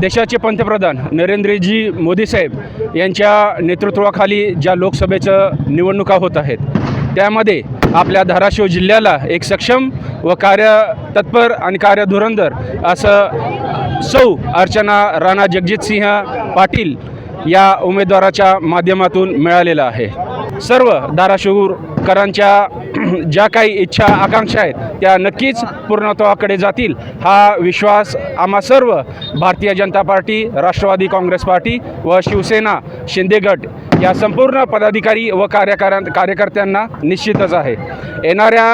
देशाचे पंतप्रधान नरेंद्रजी मोदी साहेब यांच्या नेतृत्वाखाली ज्या लोकसभेचं निवडणुका होत आहेत त्यामध्ये आपल्या धाराशिव जिल्ह्याला एक सक्षम व कार्यतत्पर आणि कार्यधुरंदर असं सौ अर्चना राणा जगजितसिंह पाटील या उमेदवाराच्या माध्यमातून मिळालेलं आहे. सर्व धाराशिवकरांच्या ज्या काही इच्छा आकांक्षा आहेत त्या नक्कीच पूर्णत्वाकडे जातील. हा विश्वास आम्हा सर्व Bharatiya Janata party Rashtravadi Congress party व शिवसेना शिंदे गट या संपूर्ण पदाधिकारी व कार्यकारा कार्यकर्त्यांना निश्चितच आहे. येणाऱ्या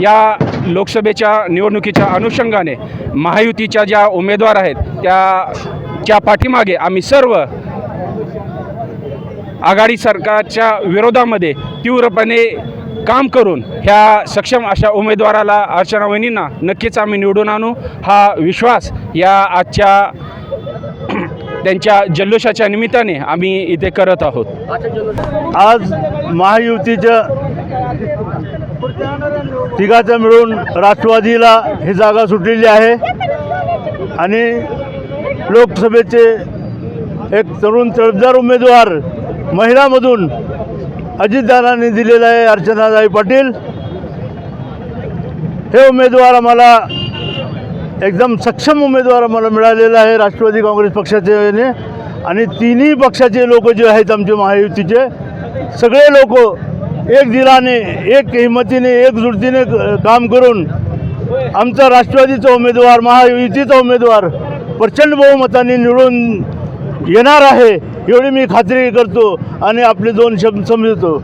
या लोकसभेच्या निवडणुकीच्या अनुषंगाने महायुतीच्या ज्या उमेदवार आहेत त्याच्या पाठीमागे आम्ही सर्व आघाडी सरकारच्या विरोधामध्ये तीव्रपणे काम करून ह्या सक्षम अशा उमेदवाराला अर्चना वहिनींना नक्कीच आम्ही निवडून आणू. हा विश्वास या आजच्या त्यांच्या जल्लोषाच्या निमित्ताने आम्ही इथे करत आहोत. आज महायुतीच्या तिघाचं मिळून राष्ट्रवादीला ही जागा सुटलेली आहे. आणि लोकसभेचे एक तरुण तडफदार उमेदवार महिलामधून अजितदारांनी दिलेलं आहे अर्चनाताई पाटील. हे उमेदवार आम्हाला एकदम सक्षम उमेदवार आम्हाला मिळालेला आहे राष्ट्रवादी काँग्रेस पक्षाचे आणि तिन्ही पक्षाचे लोक जे आहेत आमचे महायुतीचे सगळे लोक एक दिलाने एक हिमतीने एकजुटीने क- काम करून आमचा राष्ट्रवादीचा उमेदवार महायुतीचा उमेदवार प्रचंड बहुमताने निवडून येणार आहे. एवढी मी खात्री करतो आणि आपले दोन शब्द समजतो.